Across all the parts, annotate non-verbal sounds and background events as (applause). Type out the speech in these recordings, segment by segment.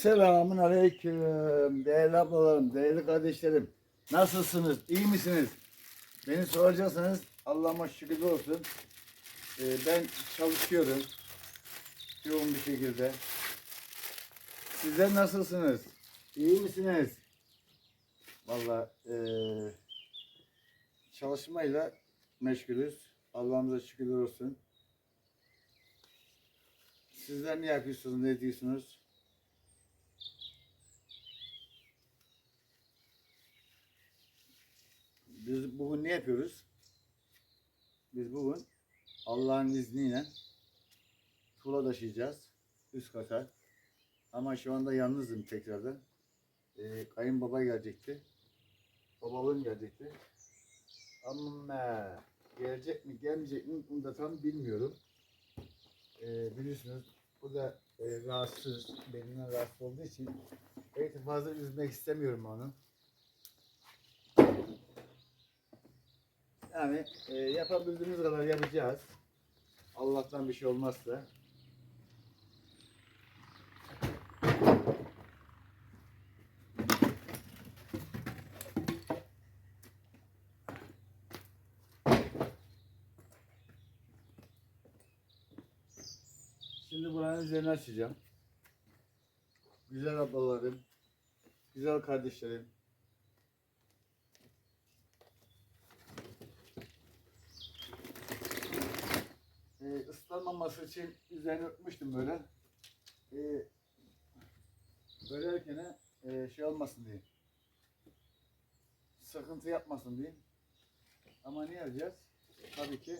Selamun aleyküm. Değerli ablalarım, değerli kardeşlerim. Nasılsınız? İyi misiniz? Beni soracaksanız Allah'ıma şükür olsun. Ee, ben çalışıyorum. Yoğun bir şekilde. Sizler nasılsınız? İyi misiniz? Vallahi eee, çalışmayla meşgulüz. Allah'ımıza şükürler olsun. Sizler ne yapıyorsunuz, ne diyorsunuz? Biz bugün ne yapıyoruz? Biz bugün Allah'ın izniyle tuğla taşıyacağız üst kata. Ama şu anda yalnızım tekrardan. Ee, kayınbaba gelecekti. Babalığım gelecekti. Ama gelecek mi gelmeyecek mi bunu da tam bilmiyorum. Ee, biliyorsunuz bu da e, rahatsız, belinden rahatsız olduğu için belki fazla üzmek istemiyorum onu. Yani e, yapabildiğimiz kadar yapacağız. Allah'tan bir şey olmazsa. Şimdi buranın üzerine açacağım. Güzel ablalarım, güzel kardeşlerim. Ee, ıslanmaması için üzerine örtmüştüm böyle. Ee, bölerken e, şey olmasın diye. Sıkıntı yapmasın diye. Ama ne yapacağız? Tabii ki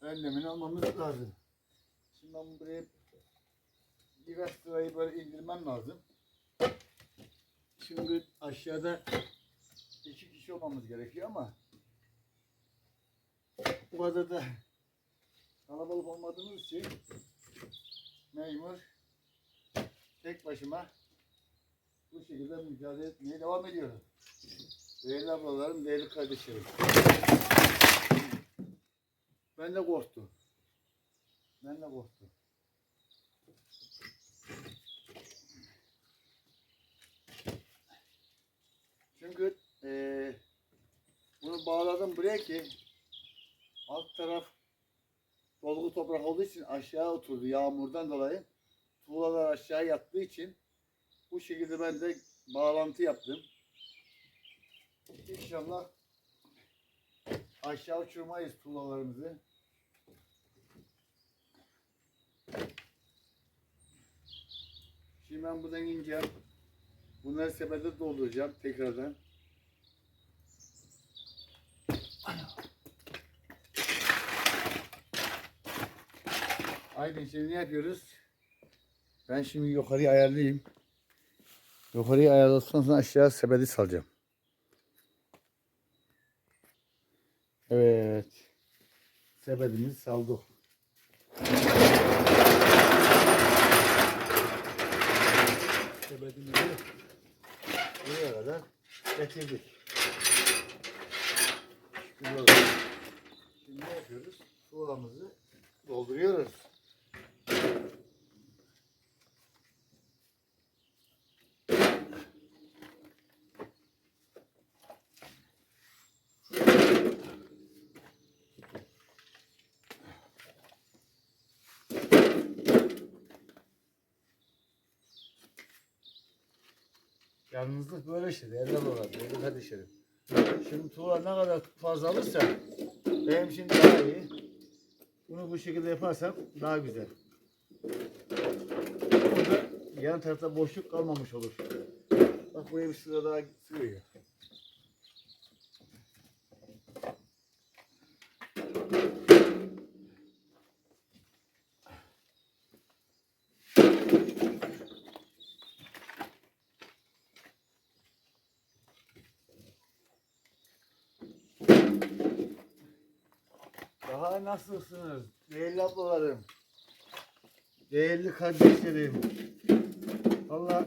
önlemini almamız lazım. Şimdi ben buraya biraz sırayı böyle indirmem lazım. Çünkü aşağıda iki kişi olmamız gerekiyor ama bu kadar da kalabalık olmadığımız için mecbur tek başıma bu şekilde mücadele etmeye devam ediyorum. Değerli ablalarım, değerli kardeşlerim. Ben de korktum. Ben de korktum. Çünkü eee bunu bağladım buraya ki alt taraf dolgu toprak olduğu için aşağı oturdu yağmurdan dolayı. Tuğlalar aşağı yattığı için bu şekilde ben de bağlantı yaptım. İnşallah aşağı uçurmayız tuğlalarımızı. Şimdi ben buradan ineceğim. Bunları sepete dolduracağım tekrardan. Aynen şimdi ne yapıyoruz? Ben şimdi yukarıya ayarlayayım. Yukarıya ayarladıktan sonra aşağı sepeti salacağım. Evet. Sepetimizi saldık. Sepetimizi buraya kadar getirdik. Şimdi ne yapıyoruz? Tuğlamızı dolduruyoruz. Yalnızlık böyle işte. Değerli olarak, değerli kardeşlerim. Şimdi tuğla ne kadar fazla alırsa benim için daha iyi. Bunu bu şekilde yaparsam daha güzel. Burada yan tarafta boşluk kalmamış olur. Bak buraya bir sıra daha sığıyor. Daha nasılsınız? Değerli ablalarım. Değerli kardeşlerim. Valla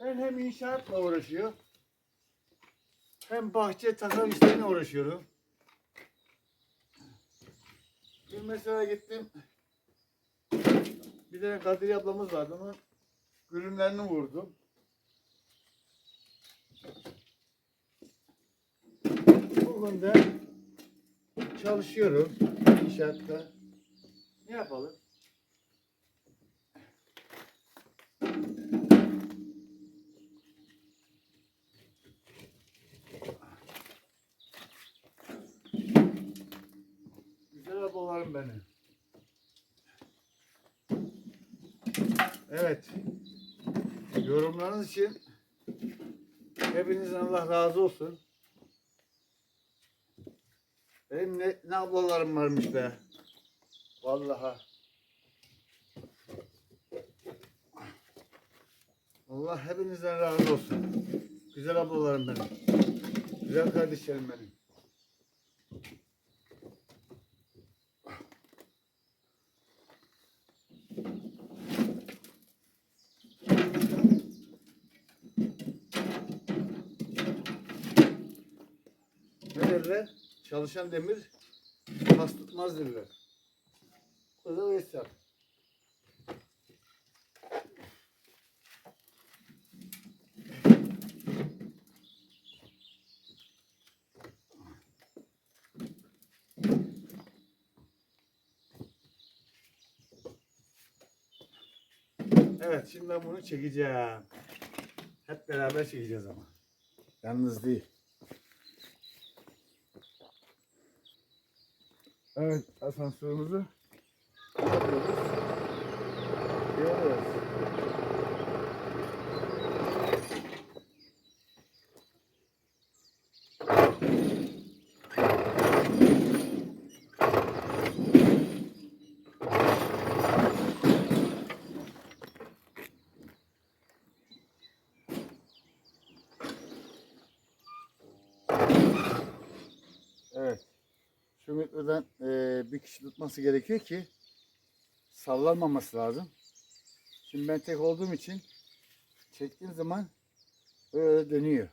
ben hem inşaatla uğraşıyorum hem bahçe takım işlerine uğraşıyorum. Dün mesela gittim Bir tane Kadriye ablamız vardı. Onun gülümlerini vurdum. De çalışıyorum inşaatta. Ne yapalım? Güzel ablalarım benim. Evet. Yorumlarınız için hepinizden Allah razı olsun. Benim ne, ne ablalarım varmış be. Vallahi. Allah hepinizden razı olsun. Güzel ablalarım benim. Güzel kardeşlerim benim. Ne derler? Çalışan demir pas tutmaz derler. Da Veysel. Evet şimdi ben bunu çekeceğim. Hep beraber çekeceğiz ama. Yalnız değil. Evet asansörümüzü yapıyoruz. Diyoruz. Evet. Metreden eee, bir kişi tutması gerekiyor ki sallanmaması lazım. Şimdi ben tek olduğum için çektiğim zaman öyle dönüyor.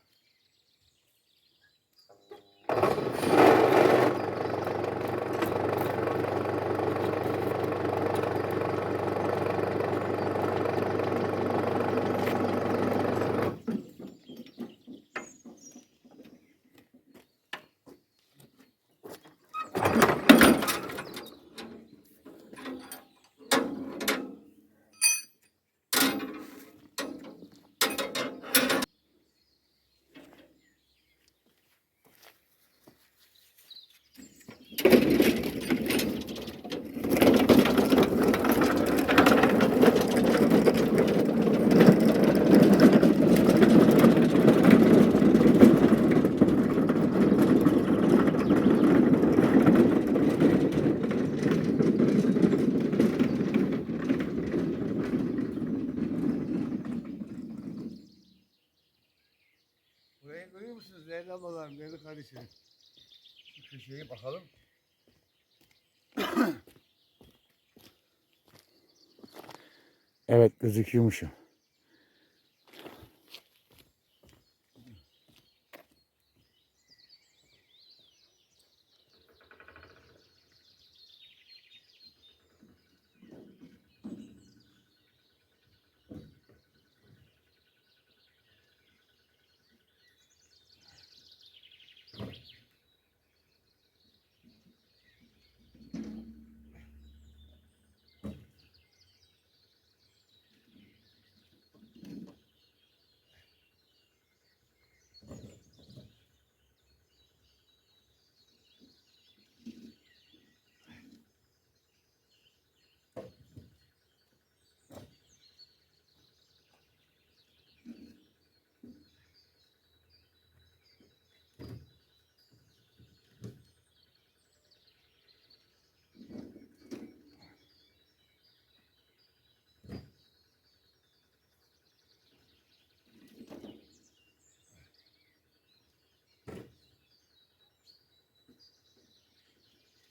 Burayı görüyor musunuz değerli ablalarım, değerli kardeşlerim? Şu köşeye bakalım. Evet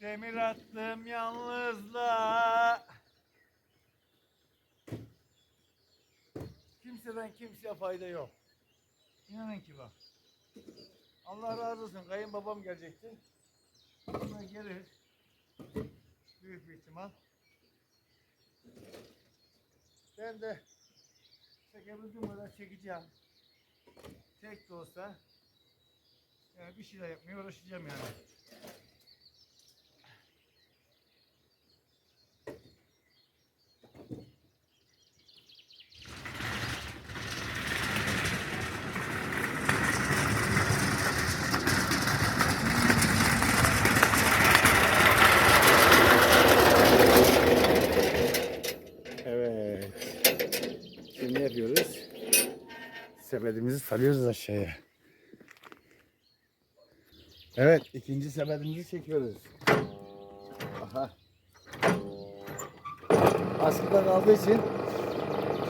Demir attım yalnızla. Kimseden kimseye fayda yok. İnanın ki bak. Allah razı olsun. Kayınbabam gelecekti. Buna gelir. Büyük bir ihtimal. Ben de çekebildiğim kadar çekeceğim. Tek de olsa yani bir şeyler yapmaya uğraşacağım yani. Evet. Şimdi ne yapıyoruz? Sepetimizi salıyoruz aşağıya. Evet, ikinci sepetimizi çekiyoruz. Aha. Askıda kaldığı için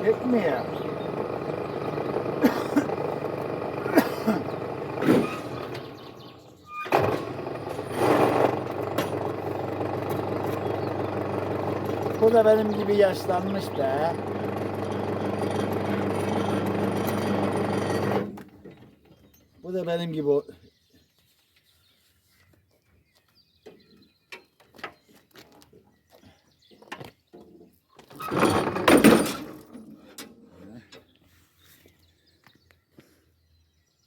çekmiyor. Bu da benim gibi yaşlanmış be. Da benim gibi o-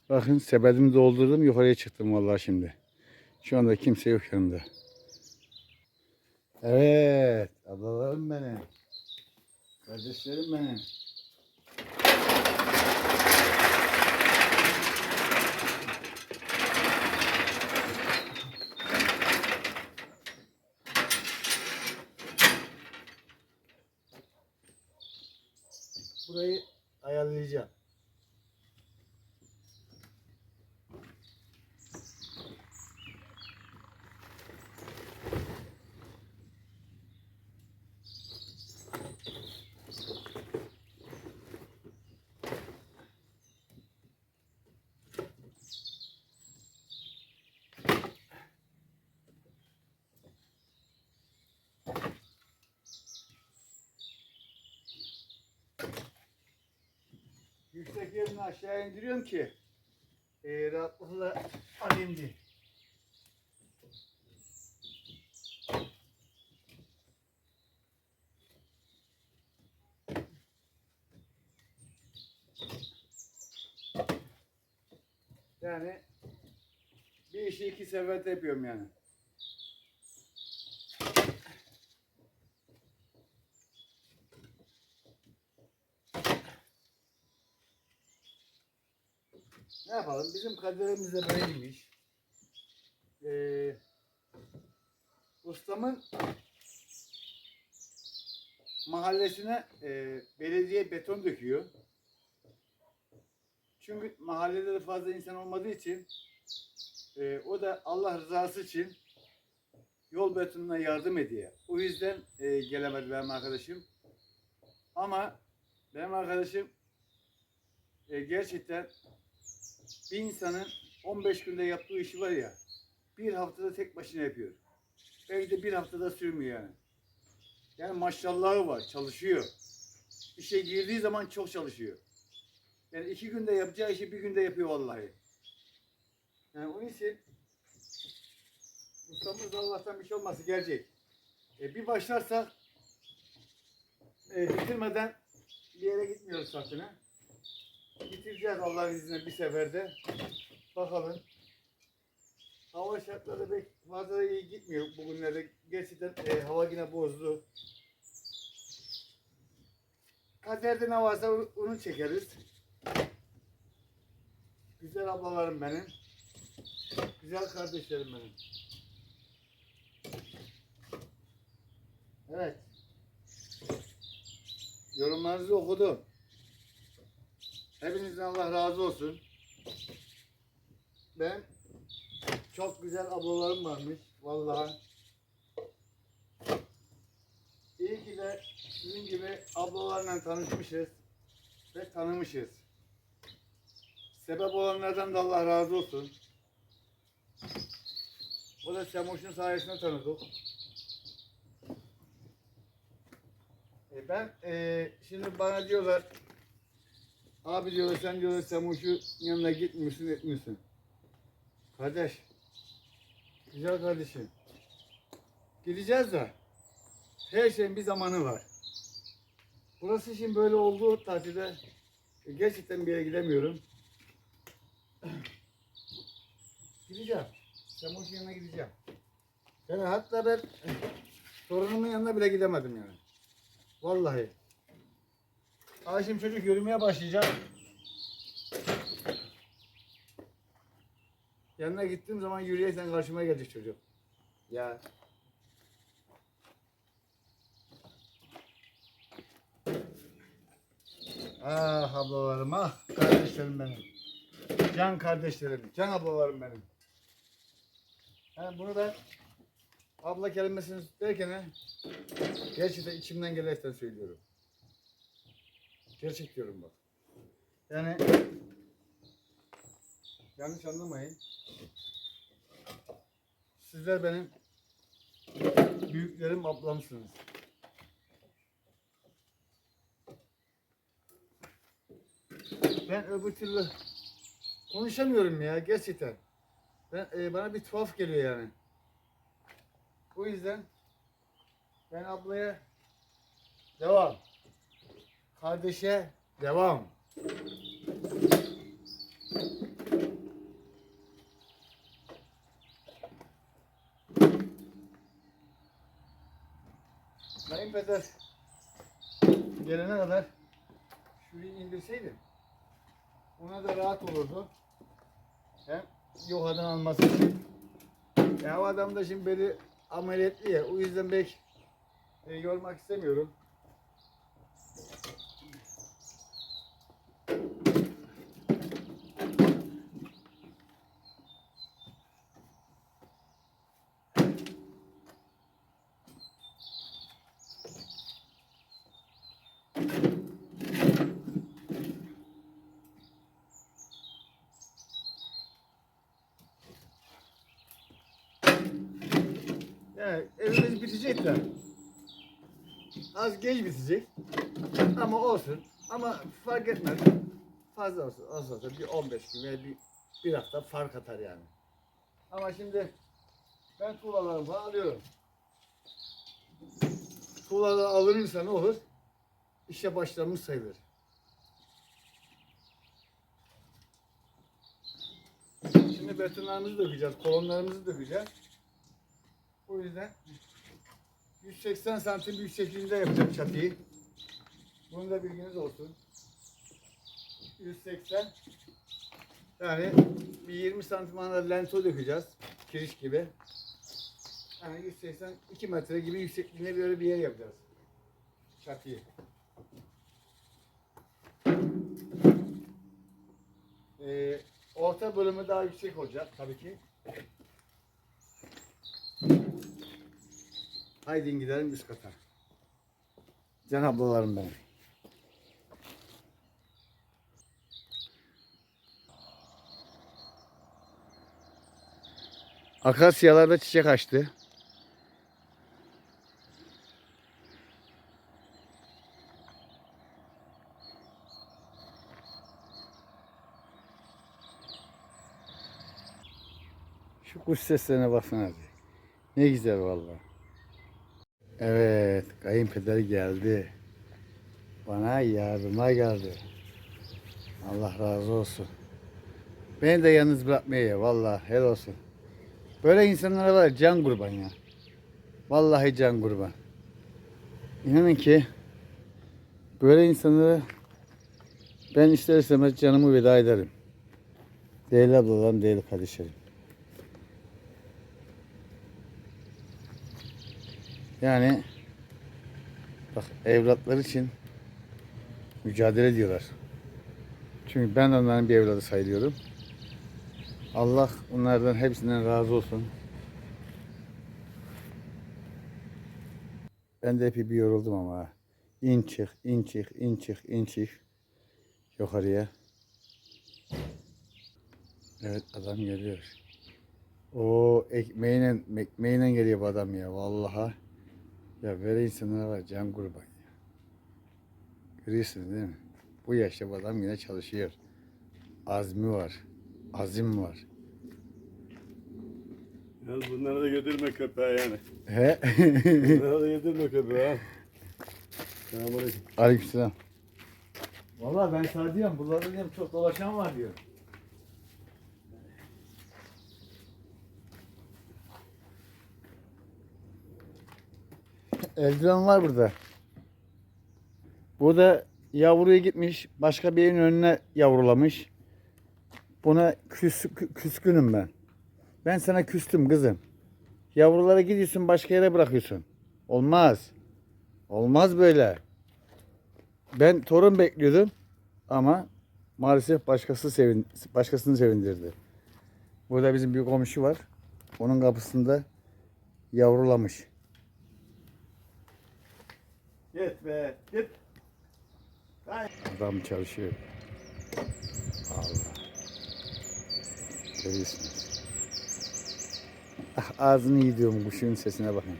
Bakın sepetimi doldurdum yukarıya çıktım vallahi şimdi. Şu anda kimse yok yanımda. Evet, ablalarım benim. Kardeşlerim benim. Burayı ayarlayacağım. Yerini aşağı indiriyorum ki e, rahatlıkla alayım diye. Yani bir işi iki seferde yapıyorum yani. Ne yapalım? Bizim kaderimiz de böyleymiş. Ee, ustamın mahallesine e, belediye beton döküyor. Çünkü mahallede de fazla insan olmadığı için e, o da Allah rızası için yol betonuna yardım ediyor. O yüzden e, gelemedi benim arkadaşım. Ama benim arkadaşım e, gerçekten bir insanın 15 günde yaptığı işi var ya bir haftada tek başına yapıyor. Belki de bir haftada sürmüyor yani. Yani maşallahı var, çalışıyor. İşe girdiği zaman çok çalışıyor. Yani iki günde yapacağı işi bir günde yapıyor vallahi. Yani onun için ustamız Allah'tan bir şey olması gelecek. E, bir başlarsak e, bitirmeden bir yere gitmiyoruz satına. Bitireceğiz Allah'ın izniyle bir seferde. Bakalım. Hava şartları pek fazla da iyi gitmiyor bugünlerde. Gerçekten e, hava yine bozdu. Kaderde ne varsa onu çekeriz. Güzel ablalarım benim. Güzel kardeşlerim benim. Evet. Yorumlarınızı okudum. Hepinizden Allah razı olsun. Ben çok güzel ablalarım varmış. Vallahi. İyi ki de sizin gibi ablalarla tanışmışız ve tanımışız. Sebep olanlardan da Allah razı olsun. O da Semoş'un sayesinde tanıdık. E ben e, şimdi bana diyorlar Abi diyorlar sen diyorlar Semoş'un yanına gitmiyorsun etmiyorsun. Kardeş. Güzel kardeşim. Gideceğiz de her şeyin bir zamanı var. Burası şimdi böyle olduğu takdirde e, gerçekten bir yere gidemiyorum. (clears throat) Gideceğim. Semoş'un yanına gideceğim. Yani hatta ben (clears throat) torunumun yanına bile gidemedim yani. Vallahi. Aa şimdi çocuk yürümeye başlayacak. Yanına gittiğim zaman yürüyerek karşıma gelecek çocuk. Ya. Ah ablalarım ah kardeşlerim benim. Can kardeşlerim, can ablalarım benim. Yani bunu ben abla kelimesini derken gerçekten içimden gelerek söylüyorum. Gerçek diyorum bak. Yani yanlış anlamayın. Sizler benim büyüklerim, ablamsınız. Ben öbür türlü konuşamıyorum ya gerçekten. Ben, e, bana bir tuhaf geliyor yani. O yüzden ben ablaya devam. Kardeşe devam. Kayınpeder gelene kadar şurayı indirseydim ona da rahat olurdu. Hem yokadan alması için. Ya adam da şimdi beni ameliyatlı ya. O yüzden pek e, yormak istemiyorum. Evimiz bitecek de. Az geç bitecek. Ama olsun. Ama fark etmez. Fazla olsun. Az olsa bir 15 gün veya bir, bir hafta fark atar yani. Ama şimdi ben tuğlalarımı alıyorum. Tuğlalar alınırsa ne olur? İşe başlamış sayılır. Şimdi betonlarımızı dökeceğiz, kolonlarımızı dökeceğiz. O yüzden 180 santim yüksekliğinde yapacağım çatıyı. Bunu da bilginiz olsun. 180 yani bir 20 santim anda lento dökeceğiz. Kiriş gibi. Yani 180 2 metre gibi yüksekliğinde böyle bir yer yapacağız. Çatıyı. Ee, orta bölümü daha yüksek olacak tabii ki. Haydi gidelim üst kata. Can ablalarım benim. Akasyalarda çiçek açtı. Şu kuş seslerine baksana. Ne güzel vallahi. Evet, kayınpeder geldi. Bana yardıma geldi. Allah razı olsun. Beni de yalnız bırakmıyor ya, vallahi helal olsun. Böyle insanlara var can kurban ya. Vallahi can kurban. İnanın ki böyle insanlara ben ister istemez canımı veda ederim. Değerli ablalarım, değerli kardeşlerim. Yani bak evlatlar için mücadele ediyorlar. Çünkü ben onların bir evladı sayılıyorum. Allah onlardan hepsinden razı olsun. Ben de epey bir yoruldum ama. İn çık, in çık, in çık, in çık. Yukarıya. Evet adam geliyor. O ekmeğine, ekmeğine geliyor bu adam ya vallahi. Ya böyle insanlar var can kurban ya. Görüyorsunuz değil mi? Bu yaşta bu adam yine çalışıyor. Azmi var. Azim var. Yalnız bunları da yedirme köpeğe yani. He? Bunları da yedirme köpeğe. ha. Selamünaleyküm. Aleykümselam. Vallahi ben sana diyorum buralarda diyorum çok dolaşan var diyor. Eldiven var burada. Bu da yavruya gitmiş. Başka bir evin önüne yavrulamış. Buna küs, kü- küskünüm ben. Ben sana küstüm kızım. Yavrulara gidiyorsun başka yere bırakıyorsun. Olmaz. Olmaz böyle. Ben torun bekliyordum ama maalesef başkası sevin, başkasını sevindirdi. Burada bizim bir komşu var. Onun kapısında yavrulamış. Git be git. Adam çalışıyor. Allah. Görüyorsunuz. Ah, ağzını yediyorum kuşun sesine bakın.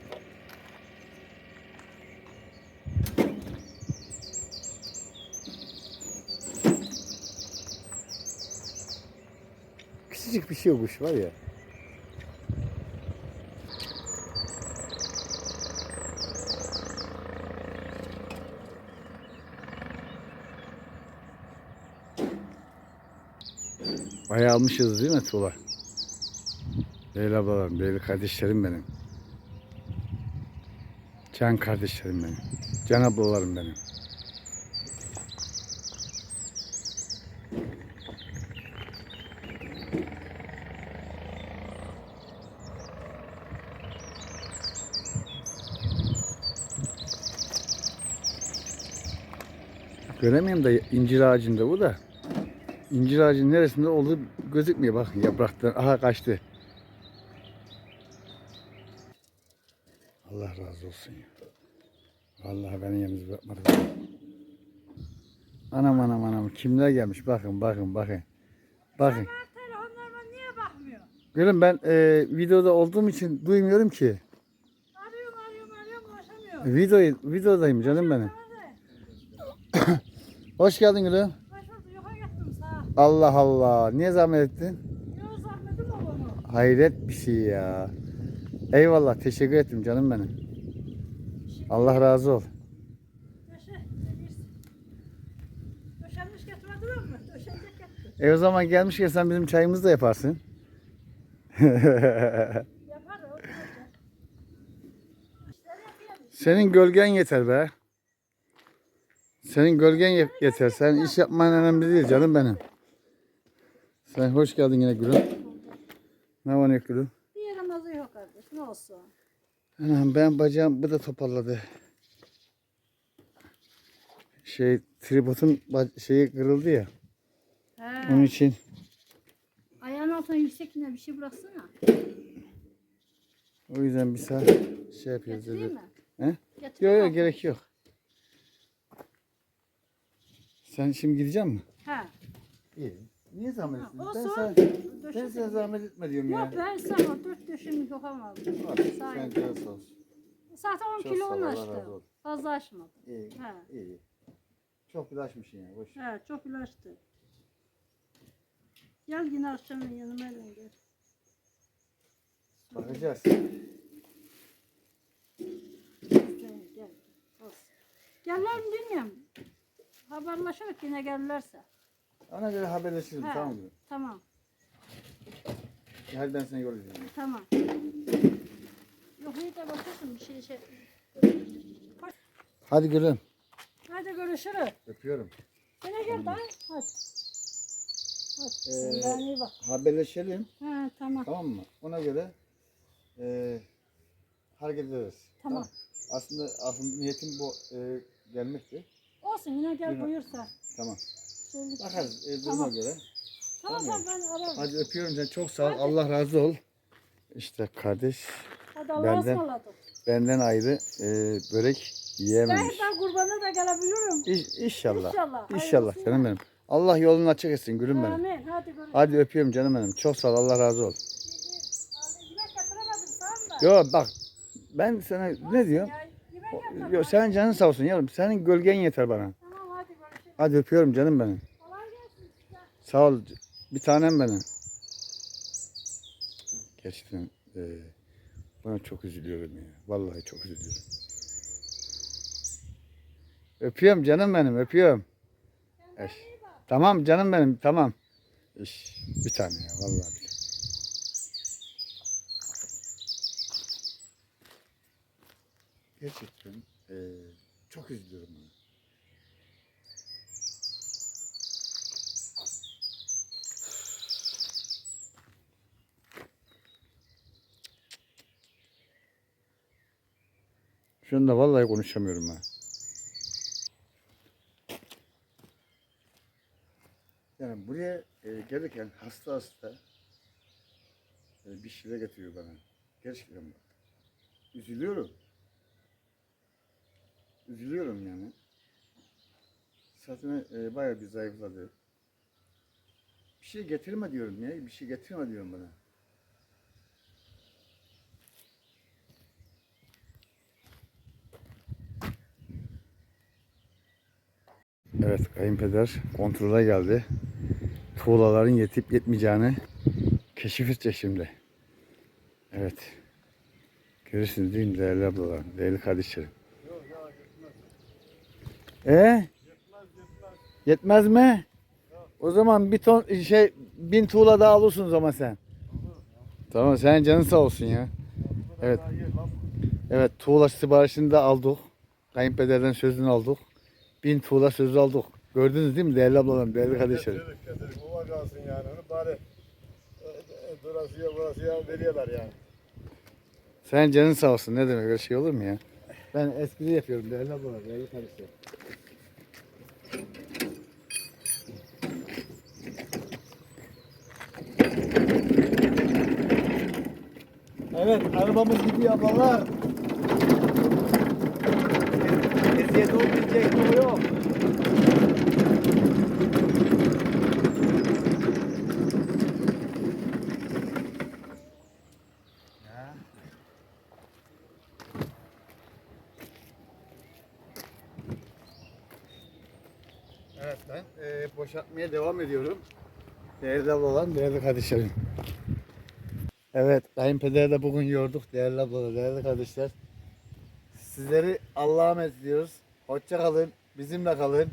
Küçücük bir şey o kuş var ya. Bayağı almışız değil mi Tuğla? Leyla ablalarım, Leyla kardeşlerim benim. Can kardeşlerim benim. Can ablalarım benim. Göremiyorum da incir ağacında bu da. İncir ağacının neresinde olduğu gözükmüyor. Bakın yapraktan. Aha kaçtı. Allah razı olsun ya. Vallahi beni yalnız bırakmadı. Anam anam anam. Kimler gelmiş? Bakın bakın bakın. Bakın. Telefonlarıma niye bakmıyor? Görün ben e, videoda olduğum için duymuyorum ki. Arıyorum arıyorum arıyorum ulaşamıyorum. Video, videodayım canım benim. (coughs) Hoş geldin Gülüm. Baş oldu yoka gittim sağ. Allah Allah. Niye zahmet ettin? Yok zahmetim onu. Hayret bir şey ya. Eyvallah. Teşekkür ettim canım benim. Allah razı ol. Döşenmiş getirmediler mi? Döşenecek getir. E o zaman gelmişken sen bizim çayımızı da yaparsın. (laughs) Senin gölgen yeter be. Senin gölgen ye- yeter. Sen iş yapman önemli değil canım benim. Sen hoş geldin yine Gülüm. Ne var ne yok Gülüm? Bir yaramazı yok kardeş ne olsun. Anam ben bacağım bu da toparladı. Şey tripodun şeyi kırıldı ya. He. Onun için Ayağın altına yüksek yine bir şey bıraksana. o yüzden bir saat şey yapıyoruz Getireyim dedi. mi? He? Yok yok gerek yok. Sen şimdi gidecek misin? He. İyi. Niye zahmet Ha, ettin? olsun. Ben sana, ben sana zahmet etme diyorum ya. Yok ben sana dört döşümü dokamadım. Bak, Sen ol. canın sağ olsun. Zaten 10 Çok kilo sağ ol, un Allah razı açtım. olsun. Fazla açmadım. İyi, He. iyi. Çok bulaşmışsın ya. Boş. He çok ilaçtı. Gel yine akşam yanıma elin gel. Bakacağız. Gel gel. Olsun. Geller mi bilmiyorum. Haberleşerek yine gelirlerse. Ona göre haberleşelim He, tamam mı? Tamam. Hadi ben seni edeyim. Tamam. Yok iyi de bakıyorsun bir şey şey. Hadi gülüm. Hadi görüşürüz. Öpüyorum. Yine gel daha. Hadi. Hadi. Ee, Sen de iyi bak. Haberleşelim He tamam. tamam mı? Ona göre e, hareket ederiz. Tamam. Aslında aslında niyetim bu e, gelmekti. Olsun yine gel Yine- buyursa. Tamam. Söyle. Bakarız e, duruma Tamam. göre. Tamam Tamam. ben ararım. Hadi öpüyorum seni. Çok sağ ol. Allah razı ol. İşte kardeş Hadi Allah'a benden- ısmarladık. benden ayrı e, börek yiyememiş. ben kurbana da gelebilirim. İş, inşallah. İnşallah. İnşallah hayırlısı canım benim. Allah yolunu açık etsin gülüm benim. Amin. Hadi görüşürüz. Hadi öpüyorum canım benim. Çok sağ ol. Allah razı ol. Hadi yemek getiremedim. Yo bak ben sana ne diyorum? Ya, yemek yapalım. Yo, senin canın sağ olsun yavrum. Senin gölgen yeter bana. Hadi öpüyorum canım benim. Sağ ol. Bir tanem benim. Gerçekten e, buna çok üzülüyorum ya. Vallahi çok üzülüyorum. Öpüyorum canım benim öpüyorum. Eş. Tamam canım benim tamam. İş, bir tane ya vallahi bir tane. Gerçekten eee, çok üzülüyorum ona. Şu anda vallahi konuşamıyorum ha. Yani buraya e, gelirken hasta hasta e, bir şeyler getiriyor bana. Gerçekten bak. Üzülüyorum. Üzülüyorum yani. Zaten e, bayağı bir zayıfladı. Bir şey getirme diyorum ya. Bir şey getirme diyorum bana. Evet kayınpeder kontrole geldi. Tuğlaların yetip yetmeyeceğini keşif edecek şimdi. Evet. Görürsünüz değil mi değerli ablalar, değerli kardeşlerim. E? Yetmez mi? O zaman bir ton şey bin tuğla daha alırsın o zaman sen. Tamam senin canın sağ olsun ya. Evet. Evet tuğla siparişini de aldık. Kayınpederden sözünü aldık. Bin tuğla sözü aldık. Gördünüz değil mi değerli ablalarım, değerli kardeşlerim. Getirdik getirdik. Baba kalsın yani. Onu bari e, e, burasıya burasıya veriyorlar yani. Sen canın sağ olsun. Ne demek öyle şey olur mu ya? Ben espri yapıyorum değerli ablalar, değerli kardeşlerim. Evet, arabamız gidiyor ablalar. Eziyet olmayacak yolu yok. Ya. Evet e, boşaltmaya devam ediyorum. Değerli ablalar, değerli kardeşlerim. Evet, kayınpederi de bugün yorduk değerli ablalar, değerli kardeşler. Sizleri Allah'a emanet ediyoruz. Hoşça kalın, bizimle kalın.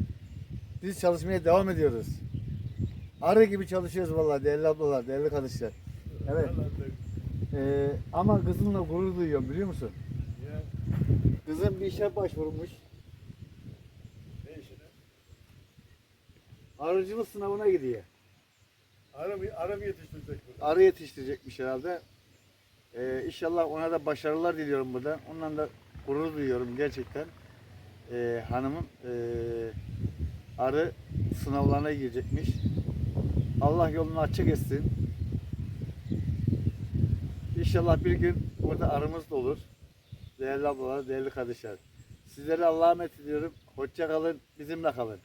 Biz çalışmaya devam ediyoruz. Arı gibi çalışıyoruz vallahi değerli ablalar, değerli kardeşler. Evet. Ee, ama kızımla gurur duyuyorum biliyor musun? Kızım bir işe başvurmuş. ne işi de? Arıcılık sınavına gidiyor. Ara mı, ara mı yetiştirecek burada? Arı yetiştirecekmiş herhalde. Ee, inşallah ona da başarılar diliyorum buradan. Ondan da gurur duyuyorum gerçekten. Ee, hanımın ee, arı sınavlarına girecekmiş. Allah yolunu açık etsin. İnşallah bir gün burada arımız da olur. Değerli ablalar, değerli kardeşler. Sizleri Allah'a emanet ediyorum. Hoşça kalın, bizimle kalın.